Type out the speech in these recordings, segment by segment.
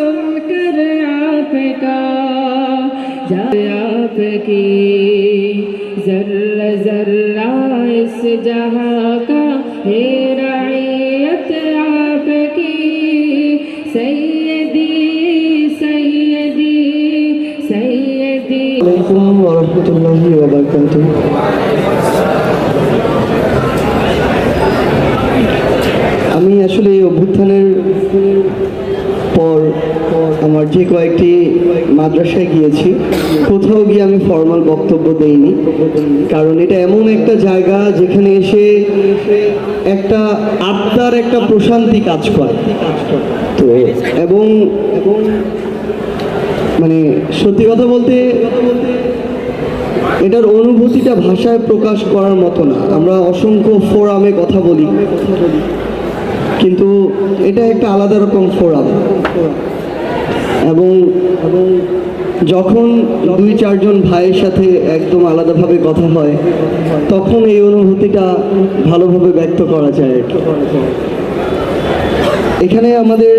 सुनकर आपका जब आपकी जर्र जर्रा इस जहाँ का हे रैयत आपकी सैयदी सैयदी सैयदी वरहमतुल्लाहि वबरकातुहू আমি আসলে এই অভ্যুত্থানের পর আমার যে কয়েকটি মাদ্রাসায় গিয়েছি কোথাও গিয়ে আমি ফর্মাল বক্তব্য দেইনি কারণ এটা এমন একটা জায়গা যেখানে এসে একটা আত্মার একটা প্রশান্তি কাজ করে। তো এবং এবং মানে সত্যি কথা বলতে এটার অনুভূতিটা ভাষায় প্রকাশ করার মতো না। আমরা অসংখ্য ফোরামে কথা বলি কথা বলি। কিন্তু এটা একটা আলাদা রকম ফোরাম। এবং যখন দুই, চারজন ভাইয়ের সাথে একদম আলাদাভাবে কথা হয়, তখন এই অনুভূতিটা ভালোভাবে ব্যক্ত করা যায় এখানে আমাদের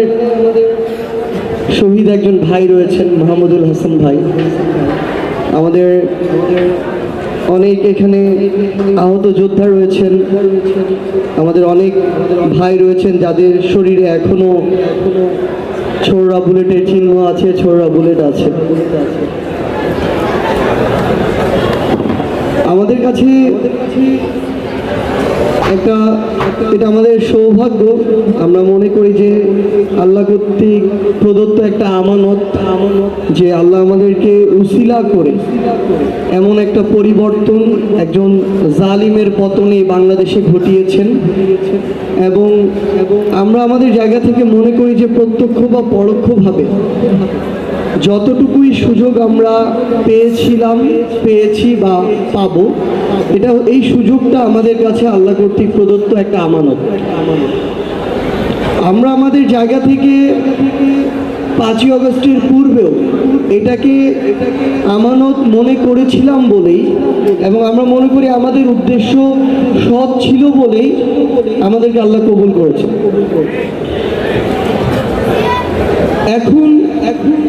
শহীদ একজন ভাই রয়েছেন, মোহাম্মদুল হাসান ভাই। আমাদের অনেক এখানে আহত যোদ্ধা রয়েছেন। আমাদের অনেক ভাই রয়েছেন যাদের শরীরে এখনও ছোড়রা বুলেটের চিহ্ন আছে ছোড়রা বুলেট আছে। আমাদের কাছে একটা এটা আমাদের সৌভাগ্য। আমরা মনে করি যে আল্লাহ কর্তৃক প্রদত্ত একটা আমানত আমানত যে আল্লাহ আমাদেরকে উসিলা করে। এমন একটা পরিবর্তন একজন জালিমের পতনে বাংলাদেশে ঘটিয়েছেন। এবং আমরা আমাদের জায়গা থেকে মনে করি যে প্রত্যক্ষ বা পরোক্ষভাবে যতটুকুই সুযোগ আমরা পেয়েছিলাম, পেয়েছি বা পাবো, এটা এই সুযোগটা আমাদের কাছে আল্লাহ কর্তৃক প্রদত্ত একটা আমানত। আমরা আমাদের জায়গা থেকে পাঁচই অগস্টের পূর্বেও এটাকে আমানত মনে করেছিলাম বলেই এবং আমরা মনে করি আমাদের উদ্দেশ্য সৎ ছিল বলেই আমাদেরকে আল্লাহ কবুল করেছে। এখন এখন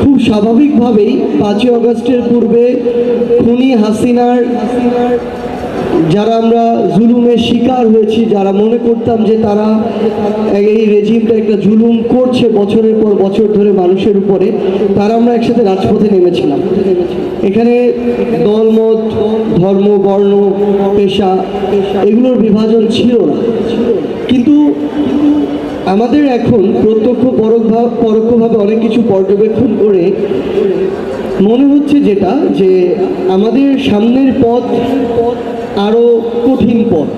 খুব স্বাভাবিকভাবেই পাঁচই অগস্টের পূর্বে খুনি হাসিনার হাসিনার যারা আমরা জুলুমের শিকার হয়েছি, যারা মনে করতাম যে তারা এই রেজিমটা একটা জুলুম করছে বছরের পর বছর ধরে মানুষের উপরে, তারা আমরা একসাথে রাজপথে নেমেছিলাম। এখানে দলমত, ধর্ম, বর্ণ, পেশা, এগুলোর বিভাজন ছিল না। কিন্তু আমাদের এখন প্রত্যক্ষ পরোক্ষভা- পরোক্ষভাবে অনেক কিছু পর্যবেক্ষণ করে মনে হচ্ছে যেটা, যে আমাদের সামনের পথ আরও কঠিন পথ।